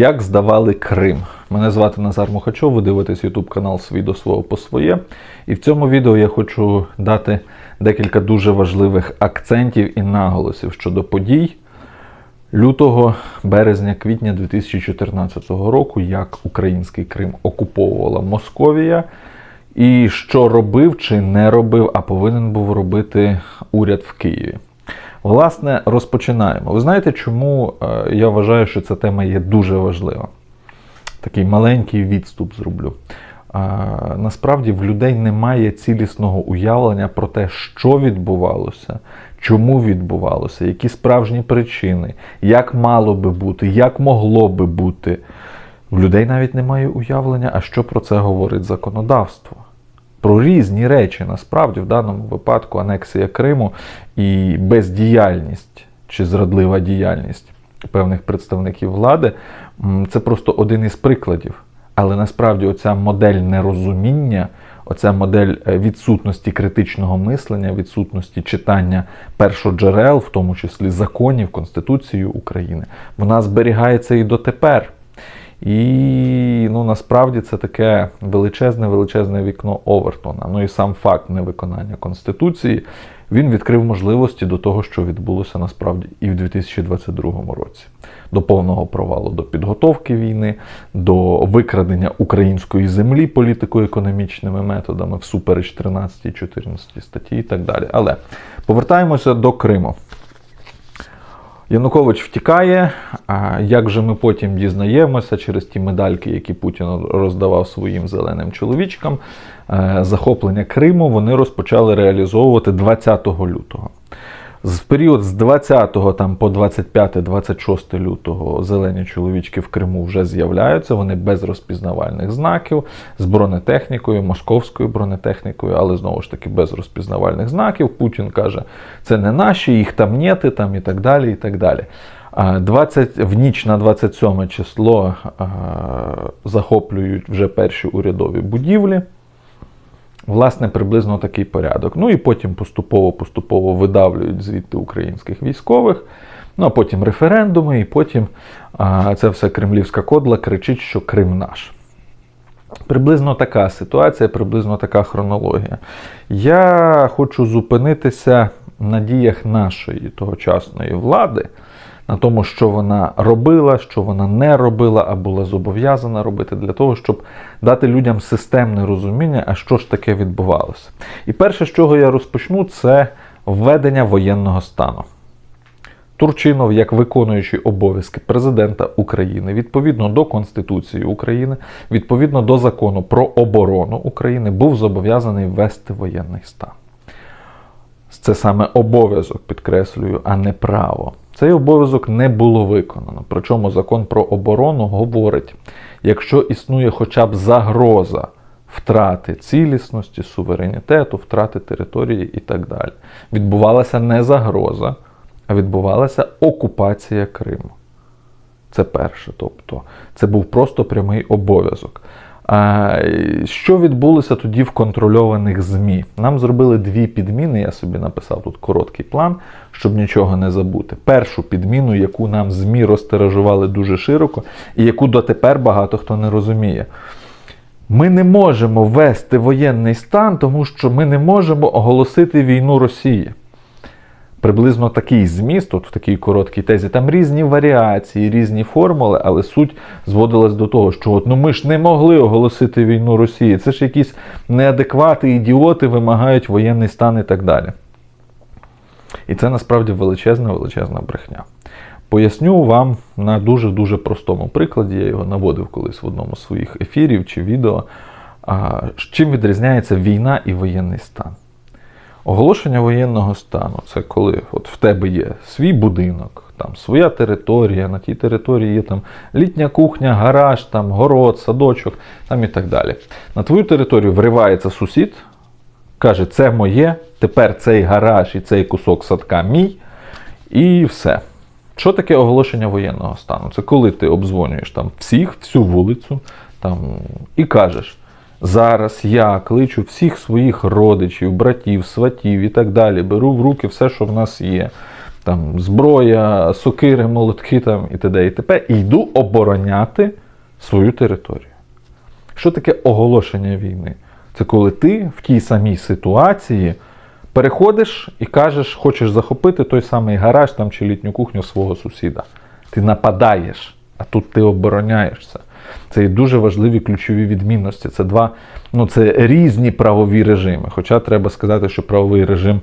Як здавали Крим? Мене звати Назар Мухачов, ви дивитесь YouTube канал Свій до свого по своє. І в цьому відео я хочу дати декілька дуже важливих акцентів і наголосів щодо подій лютого, березня, квітня 2014 року, як український Крим окуповувала Московія, і що робив чи не робив, а повинен був робити уряд в Києві. Власне, розпочинаємо. Ви знаєте, чому е, я вважаю, що ця тема є дуже важлива? Такий маленький відступ зроблю. Насправді в людей немає цілісного уявлення про те, що відбувалося, чому відбувалося, які справжні причини, як мало би бути, як могло би бути. В людей навіть немає уявлення, а що про це говорить законодавство. Про різні речі, насправді, в даному випадку анексія Криму і бездіяльність чи зрадлива діяльність певних представників влади це просто один із прикладів. Але насправді оця модель нерозуміння, оця модель е, відсутності критичного мислення, відсутності читання першоджерел, в тому числі законів, Конституції України, вона зберігається і дотепер. І ну, насправді це таке величезне, величезне вікно Овертона. Ну і сам факт невиконання Конституції він відкрив можливості до того, що відбулося насправді і в 2022 році. До повного провалу, до підготовки війни, до викрадення української землі політико-економічними методами всупереч 13, 14 статті і так далі. Але повертаємося до Криму. Янукович втікає. А як же ми потім дізнаємося через ті медальки, які Путін роздавав своїм зеленим чоловічкам, е, захоплення Криму вони розпочали реалізовувати 20 лютого. В період з 20 там, по 25-26 лютого зелені чоловічки в Криму вже з'являються. Вони без розпізнавальних знаків, з бронетехнікою, московською бронетехнікою, але знову ж таки без розпізнавальних знаків. Путін каже, це не наші, їх там нєти, там і так далі. і так далі. А 20, в ніч на 27 число захоплюють вже перші урядові будівлі. Власне, приблизно такий порядок. Ну і потім поступово-поступово видавлюють звідти українських військових. Ну а потім референдуми, і потім а, ця вся кремлівська кодла кричить, що Крим наш. Приблизно така ситуація, приблизно така хронологія. Я хочу зупинитися на діях нашої тогочасної влади, на тому, що вона робила, що вона не робила, а була зобов'язана робити для того, щоб дати людям системне розуміння, а що ж таке відбувалося. І перше, з чого я розпочну, це введення воєнного стану. Турчинов, як виконуючий обов'язки президента України, відповідно до Конституції України, відповідно до закону про оборону України, був зобов'язаний ввести воєнний стан. Це саме обов'язок, підкреслюю, а не право. Цей обов'язок не було виконано. Причому закон про оборону говорить, якщо існує хоча б загроза втрати цілісності, суверенітету, втрати території і так далі. Відбувалася не загроза, а відбувалася окупація Криму. Це перше. Тобто, це був просто прямий обов'язок. Що відбулося тоді в контрольованих ЗМІ? Нам зробили дві підміни. Я собі написав тут короткий план, щоб нічого не забути. Першу підміну, яку нам ЗМІ розтиражували дуже широко, і яку дотепер багато хто не розуміє. Ми не можемо ввести воєнний стан, тому що ми не можемо оголосити війну Росії. Приблизно такий зміст, от в такій короткій тезі, там різні варіації, різні формули, але суть зводилась до того, що от, ну ми ж не могли оголосити війну Росії. Це ж якісь неадеквати, ідіоти вимагають воєнний стан і так далі. І це насправді величезна, величезна брехня. Поясню вам на дуже-дуже простому прикладі, я його наводив колись в одному з своїх ефірів чи відео, чим відрізняється війна і воєнний стан. Оголошення воєнного стану це коли от в тебе є свій будинок, там своя територія, на тій території є там літня кухня, гараж, там город, садочок там і так далі. На твою територію вривається сусід, каже, це моє, тепер цей гараж і цей кусок садка мій, і все. Що таке оголошення воєнного стану? Це коли ти обдзвонюєш там всіх, всю вулицю там, і кажеш. Зараз я кличу всіх своїх родичів, братів, сватів і так далі. Беру в руки все, що в нас є. там зброя, сокири, молотки там, і т.д. і т.п. і йду обороняти свою територію. Що таке оголошення війни? Це коли ти в тій самій ситуації переходиш і кажеш, хочеш захопити той самий гараж там, чи літню кухню свого сусіда. Ти нападаєш, а тут ти обороняєшся. Це і дуже важливі ключові відмінності. Це два, ну це різні правові режими. Хоча треба сказати, що правовий режим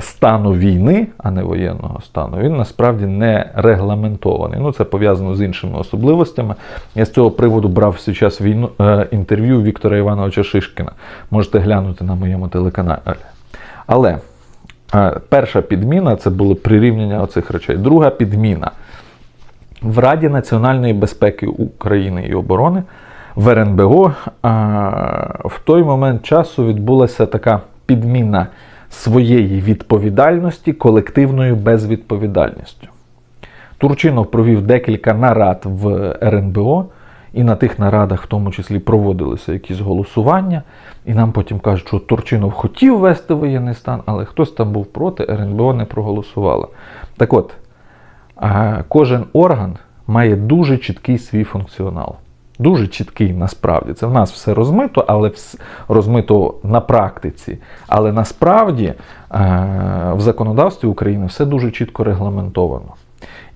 стану війни, а не воєнного стану, він насправді не регламентований. Ну це пов'язано з іншими особливостями. Я з цього приводу брав зараз війну е, інтерв'ю Віктора Івановича Шишкіна. Можете глянути на моєму телеканалі. Але е, перша підміна це було прирівняння оцих речей. Друга підміна. В Раді національної безпеки України і оборони в РНБО в той момент часу відбулася така підміна своєї відповідальності колективною безвідповідальністю. Турчинов провів декілька нарад в РНБО, і на тих нарадах, в тому числі, проводилися якісь голосування. І нам потім кажуть, що Турчинов хотів вести воєнний стан, але хтось там був проти, РНБО не проголосувало. Так от, кожен орган має дуже чіткий свій функціонал. Дуже чіткий насправді. Це в нас все розмито, але розмито на практиці. Але насправді е, в законодавстві України все дуже чітко регламентовано.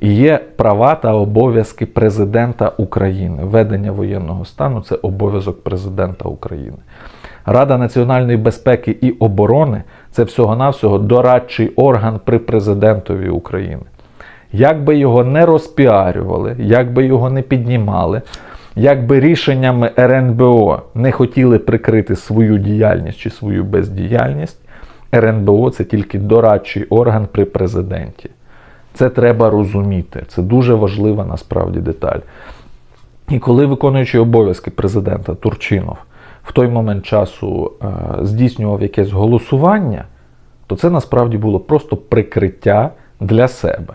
І є права та обов'язки президента України. Ведення воєнного стану це обов'язок президента України. Рада національної безпеки і оборони це всього-навсього дорадчий орган при президентові України. Як би його не розпіарювали, як би його не піднімали, як би рішеннями РНБО не хотіли прикрити свою діяльність чи свою бездіяльність, РНБО це тільки дорадчий орган при президенті. Це треба розуміти. Це дуже важлива насправді деталь. І коли виконуючий обов'язки президента Турчинов в той момент часу е, здійснював якесь голосування, то це насправді було просто прикриття для себе,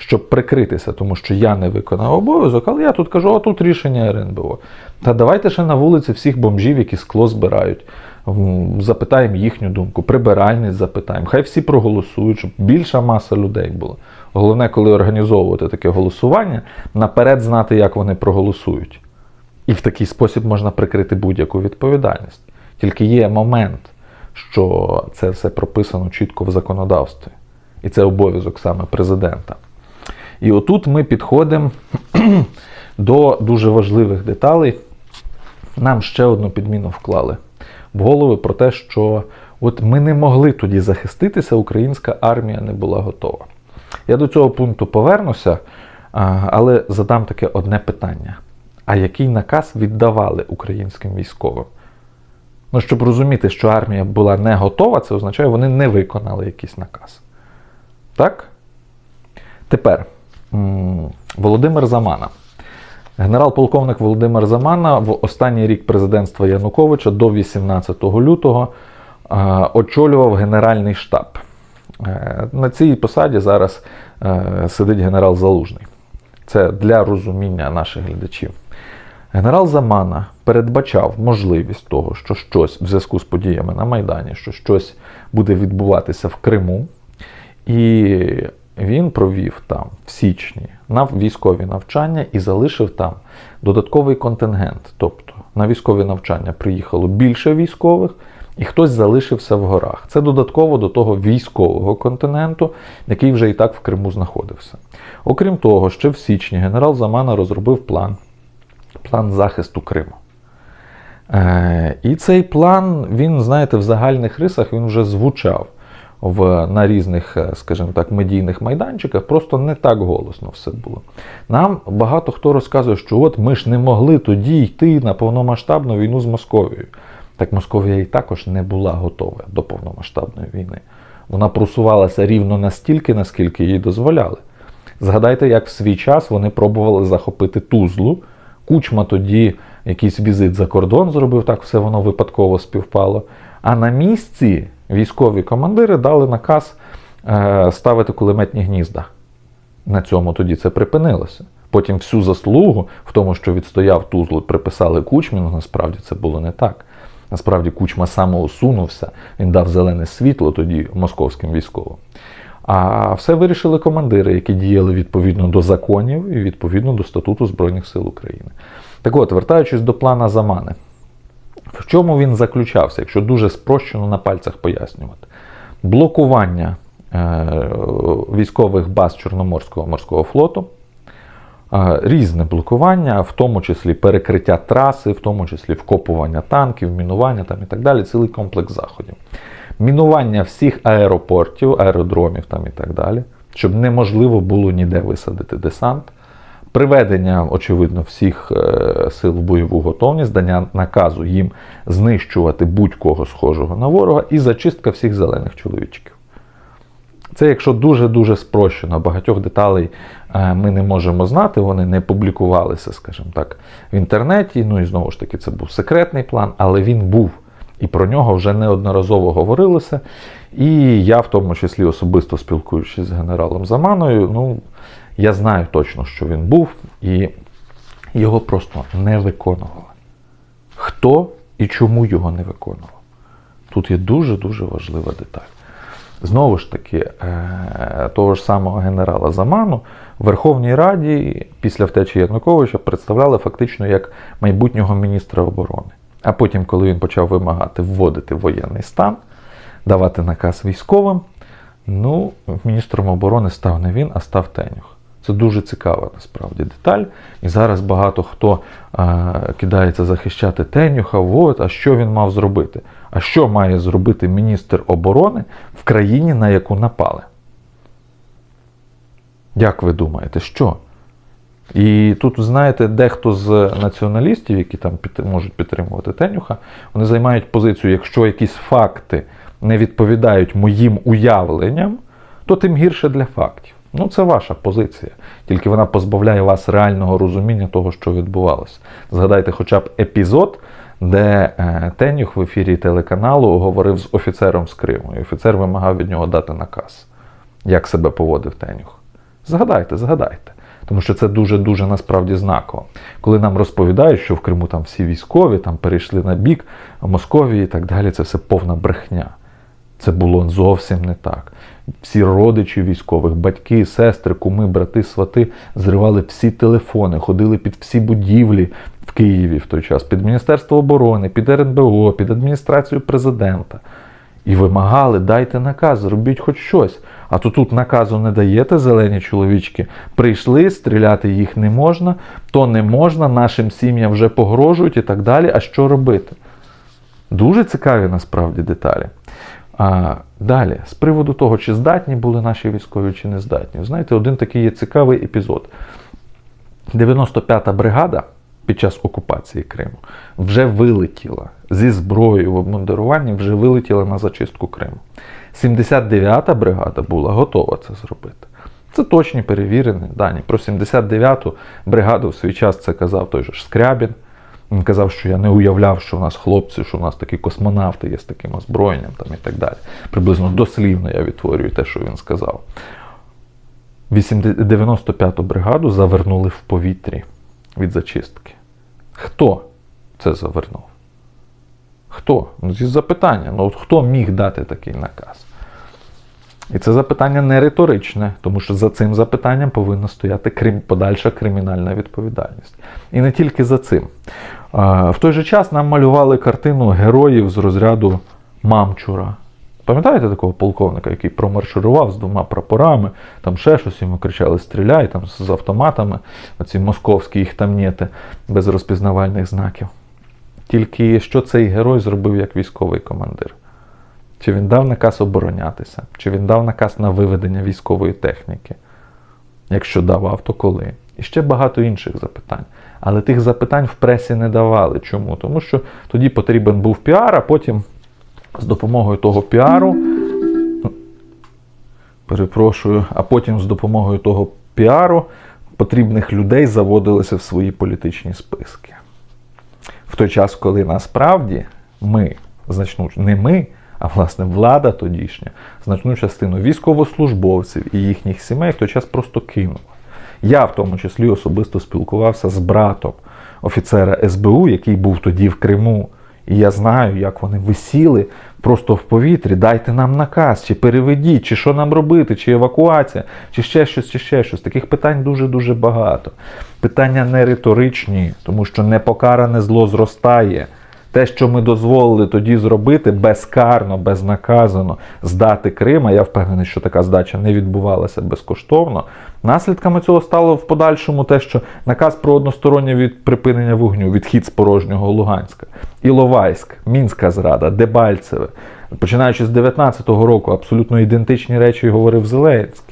щоб прикритися, тому що я не виконав обов'язок, але я тут кажу, а тут рішення РНБО. Та давайте ще на вулиці всіх бомжів, які скло збирають. Запитаємо їхню думку, прибиральність запитаємо. Хай всі проголосують, щоб більша маса людей була. Головне, коли організовувати таке голосування, наперед знати, як вони проголосують. І в такий спосіб можна прикрити будь-яку відповідальність. Тільки є момент, що це все прописано чітко в законодавстві. І це обов'язок саме президента. І отут ми підходимо до дуже важливих деталей. Нам ще одну підміну вклали в голови про те, що от ми не могли тоді захиститися, українська армія не була готова. Я до цього пункту повернуся, але задам таке одне питання: а який наказ віддавали українським військовим? Ну, щоб розуміти, що армія була не готова, це означає, вони не виконали якийсь наказ. Так? Тепер Володимир Замана. Генерал-полковник Володимир Замана в останній рік президентства Януковича до 18 лютого е, очолював Генеральний штаб. Е, На цій посаді зараз е, сидить генерал Залужний. Це для розуміння наших глядачів. Генерал Замана передбачав можливість того, що щось в зв'язку з подіями на Майдані, що щось буде відбуватися в Криму. І він провів там в січні на військові навчання і залишив там додатковий контингент. Тобто на військові навчання приїхало більше військових, і хтось залишився в горах. Це додатково до того військового континенту, який вже і так в Криму знаходився. Окрім того, ще в січні генерал Замана розробив план, план захисту Криму. Е, І цей план, він, знаєте, в загальних рисах він вже звучав в, на різних, е, скажімо так, медійних майданчиках, просто не так голосно все було. Нам багато хто розказує, що от ми ж не могли тоді йти на повномасштабну війну з Московією. Так Московія і також не була готова до повномасштабної війни. Вона просувалася рівно настільки, наскільки їй дозволяли. Згадайте, як в свій час вони пробували захопити Тузлу. Кучма тоді якийсь візит за кордон зробив, так все воно випадково співпало. А на місці військові командири дали наказ е, ставити кулеметні гнізда. На цьому тоді це припинилося. Потім всю заслугу в тому, що відстояв Тузлу, приписали Кучмі, ну насправді це було не так. Насправді Кучма самоусунувся, він дав зелене світло тоді московським військовим. А все вирішили командири, які діяли відповідно до законів і відповідно до статуту Збройних сил України. Так от, вертаючись до плана Замани, в чому він заключався, якщо дуже спрощено на пальцях пояснювати? Блокування е, військових баз Чорноморського морського флоту, е, різне блокування, в тому числі перекриття траси, в тому числі вкопування танків, мінування там і так далі, цілий комплекс заходів. Мінування всіх аеропортів, аеродромів там і так далі, щоб неможливо було ніде висадити десант. Приведення, очевидно, всіх е, сил в бойову готовність, дання наказу їм знищувати будь-кого схожого на ворога і зачистка всіх зелених чоловічків. Це якщо дуже-дуже спрощено, багатьох деталей е, ми не можемо знати, вони не публікувалися, скажімо так, в інтернеті. Ну і знову ж таки, це був секретний план, але він був. І про нього вже неодноразово говорилося. І я, в тому числі, особисто спілкуючись з генералом Заманою, ну, я знаю точно, що він був, і його просто не виконували. Хто і чому його не виконував? Тут є дуже-дуже важлива деталь. Знову ж таки, е, того ж самого генерала Заману в Верховній Раді після втечі Януковича представляли фактично як майбутнього міністра оборони. А потім, коли він почав вимагати вводити воєнний стан, давати наказ військовим, ну, міністром оборони став не він, а став Тенюх. Це дуже цікава насправді деталь. І зараз багато хто е, кидається захищати Тенюха. От, а що він мав зробити? А що має зробити міністр оборони в країні, на яку напали? Як ви думаєте, що? І тут, знаєте, дехто з націоналістів, які там під, можуть підтримувати Тенюха, вони займають позицію, якщо якісь факти не відповідають моїм уявленням, то тим гірше для фактів. Ну, це ваша позиція. Тільки вона позбавляє вас реального розуміння того, що відбувалося. Згадайте хоча б епізод, де е, Тенюх в ефірі телеканалу говорив з офіцером з Криму. І офіцер вимагав від нього дати наказ, як себе поводив Тенюх. Згадайте, згадайте. Тому що це дуже-дуже насправді знаково. Коли нам розповідають, що в Криму там всі військові там перейшли на бік Московії і так далі, це все повна брехня. Це було зовсім не так. Всі родичі військових, батьки, сестри, куми, брати, свати зривали всі телефони, ходили під всі будівлі в Києві в той час, під Міністерство оборони, під РНБО, під адміністрацію президента. І вимагали, дайте наказ, зробіть хоч щось. А то тут наказу не даєте, зелені чоловічки. Прийшли, стріляти їх не можна, то не можна, нашим сім'ям вже погрожують і так далі. А що робити? Дуже цікаві насправді деталі. А далі, з приводу того, чи здатні були наші військові, чи не здатні. Знаєте, один такий є цікавий епізод. 95-та бригада під час окупації Криму вже вилетіла зі зброєю в обмундируванні, вже вилетіла на зачистку Криму. 79-та бригада була готова це зробити. Це точні перевірені дані. Про 79-ту бригаду в свій час це казав той же Скрябін. Він казав, що я не уявляв, що у нас хлопці, що у нас такі космонавти є з таким озброєнням там, і так далі. Приблизно дослівно я відтворюю те, що він сказав. 95-ту бригаду завернули в повітрі від зачистки. Хто це завернув? Хто? Ну, зі запитання. Ну, от хто міг дати такий наказ? І це запитання не риторичне, тому що за цим запитанням повинна стояти крим, подальша кримінальна відповідальність. І не тільки за цим. В той же час нам малювали картину героїв з розряду Мамчура. Пам'ятаєте такого полковника, який промарширував з двома прапорами, там ще щось йому кричали Стріляй там з автоматами, оці московські їх там нєти, без розпізнавальних знаків. Тільки що цей герой зробив як військовий командир? Чи він дав наказ оборонятися, чи він дав наказ на виведення військової техніки? Якщо давав, то коли? І ще багато інших запитань. Але тих запитань в пресі не давали. Чому? Тому що тоді потрібен був піар, а потім з допомогою того піару. Перепрошую, а потім з допомогою того піару потрібних людей заводилися в свої політичні списки. В той час, коли насправді ми, значну, не ми, а власне влада тодішня, значну частину військовослужбовців і їхніх сімей в той час просто кинула. Я в тому числі особисто спілкувався з братом офіцера СБУ, який був тоді в Криму, І я знаю, як вони висіли просто в повітрі. Дайте нам наказ, чи переведіть, чи що нам робити, чи евакуація, чи ще щось, чи ще щось. Таких питань дуже-дуже багато. Питання не риторичні, тому що непокаране зло зростає. Те, що ми дозволили тоді зробити безкарно, безнаказано здати Крим, а я впевнений, що така здача не відбувалася безкоштовно. Наслідками цього стало в подальшому те, що наказ про одностороннє від припинення вогню, відхід з порожнього Луганська, Іловайськ, Мінська зрада, Дебальцеве. Починаючи з 19-го року, абсолютно ідентичні речі говорив Зеленський.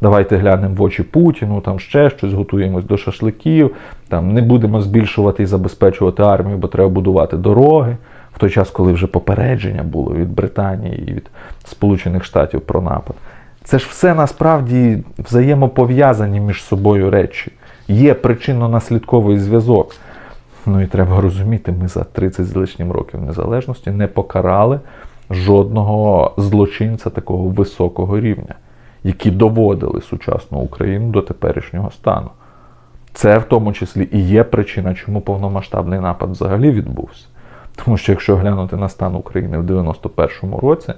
Давайте глянемо в очі Путіну, там ще щось, готуємось до шашликів, там не будемо збільшувати і забезпечувати армію, бо треба будувати дороги. В той час, коли вже попередження було від Британії і від Сполучених Штатів про напад. Це ж все насправді взаємопов'язані між собою речі. Є причинно-наслідковий зв'язок. Ну і треба розуміти, ми за 30 з лишнім років незалежності не покарали жодного злочинця такого високого рівня які доводили сучасну Україну до теперішнього стану. Це в тому числі і є причина, чому повномасштабний напад взагалі відбувся. Тому що якщо глянути на стан України в 91-му році,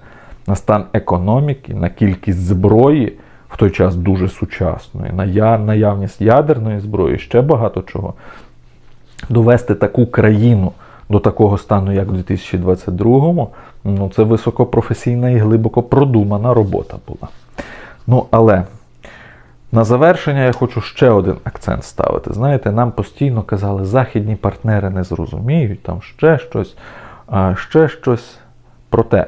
на стан економіки, на кількість зброї, в той час дуже сучасної, на наявність ядерної зброї, ще багато чого, довести таку країну до такого стану, як у 2022-му, ну це високопрофесійна і глибоко продумана робота була. Ну, але на завершення я хочу ще один акцент ставити. Знаєте, нам постійно казали, західні партнери не зрозуміють, там ще щось, ще щось. Проте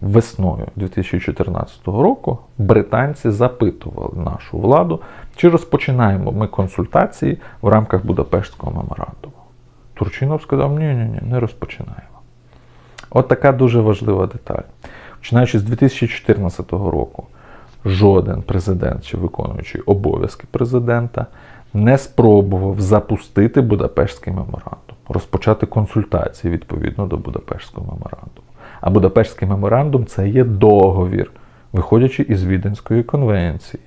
весною 2014 року британці запитували нашу владу, чи розпочинаємо ми консультації в рамках Будапештського меморандуму. Турчинов сказав, ні-ні, ні, не розпочинаємо. От така дуже важлива деталь. Починаючи з 2014 року жоден президент чи виконуючий обов'язки президента не спробував запустити Будапештський меморандум, розпочати консультації відповідно до Будапештського меморандуму. А Будапештський меморандум це є договір, виходячи із Віденської конвенції.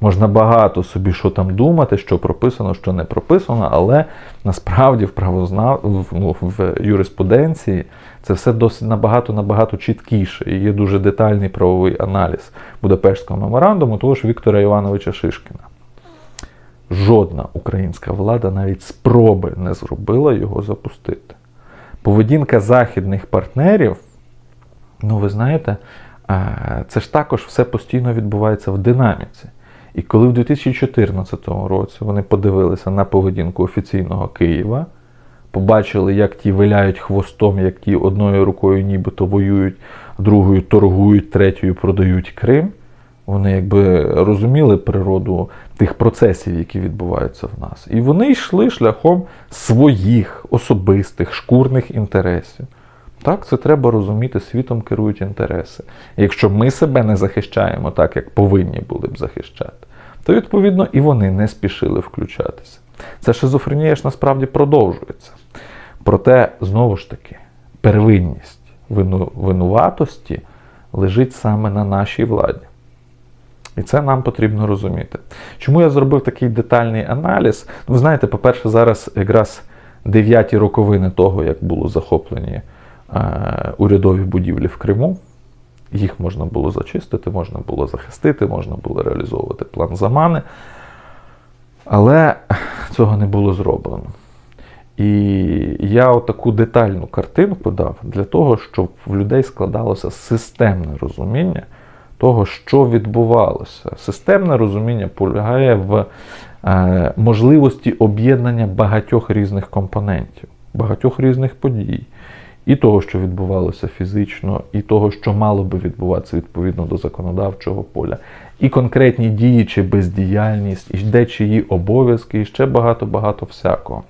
Можна багато собі що там думати, що прописано, що не прописано, але насправді в правознав... ну, в юриспруденції це все досить набагато набагато чіткіше. І є дуже детальний правовий аналіз Будапештського меморандуму, того ж Віктора Івановича Шишкіна. Жодна українська влада навіть спроби не зробила його запустити. Поведінка західних партнерів, ну ви знаєте, це ж також все постійно відбувається в динаміці. І коли в 2014 році вони подивилися на поведінку офіційного Києва, побачили, як ті виляють хвостом, як ті одною рукою нібито воюють, другою торгують, третьою продають Крим, вони якби розуміли природу тих процесів, які відбуваються в нас. І вони йшли шляхом своїх особистих шкурних інтересів. Так, це треба розуміти, світом керують інтереси. І якщо ми себе не захищаємо так, як повинні були б захищати, то відповідно і вони не спішили включатися. Ця шизофренія ж насправді продовжується. Проте, знову ж таки, первинність винуватості лежить саме на нашій владі. І це нам потрібно розуміти. Чому я зробив такий детальний аналіз? Ну, ви знаєте, по-перше, зараз якраз дев'яті роковини того, як було захоплені е, урядові будівлі в Криму. Їх можна було зачистити, можна було захистити, можна було реалізовувати план замани. Але цього не було зроблено. І я отаку детальну картинку дав для того, щоб в людей складалося системне розуміння того, що відбувалося. Системне розуміння полягає в е, можливості об'єднання багатьох різних компонентів, багатьох різних подій і того, що відбувалося фізично, і того, що мало би відбуватися відповідно до законодавчого поля, і конкретні дії чи бездіяльність, і де чиї обов'язки, і ще багато-багато всякого.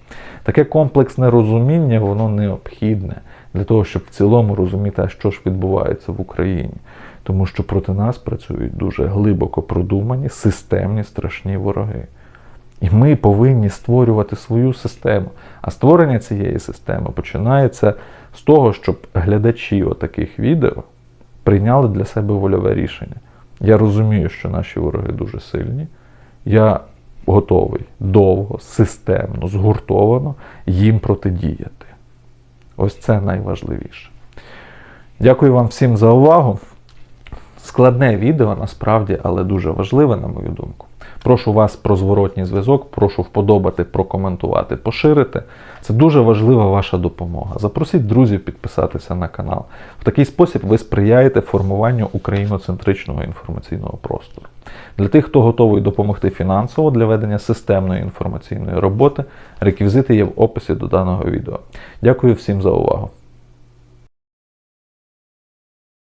Таке комплексне розуміння, воно необхідне для того, щоб в цілому розуміти, що ж відбувається в Україні. Тому що проти нас працюють дуже глибоко продумані, системні, страшні вороги. І ми повинні створювати свою систему. А створення цієї системи починається з того, щоб глядачі отаких відео прийняли для себе вольове рішення. Я розумію, що наші вороги дуже сильні. Я готовий довго, системно, згуртовано їм протидіяти. Ось це найважливіше. Дякую вам всім за увагу. Складне відео насправді, але дуже важливе, на мою думку. Прошу вас про зворотній зв'язок, прошу вподобати, прокоментувати, поширити. Це дуже важлива ваша допомога. Запросіть друзів підписатися на канал. В такий спосіб ви сприяєте формуванню україноцентричного інформаційного простору. Для тих, хто готовий допомогти фінансово для ведення системної інформаційної роботи, реквізити є в описі до даного відео. Дякую всім за увагу.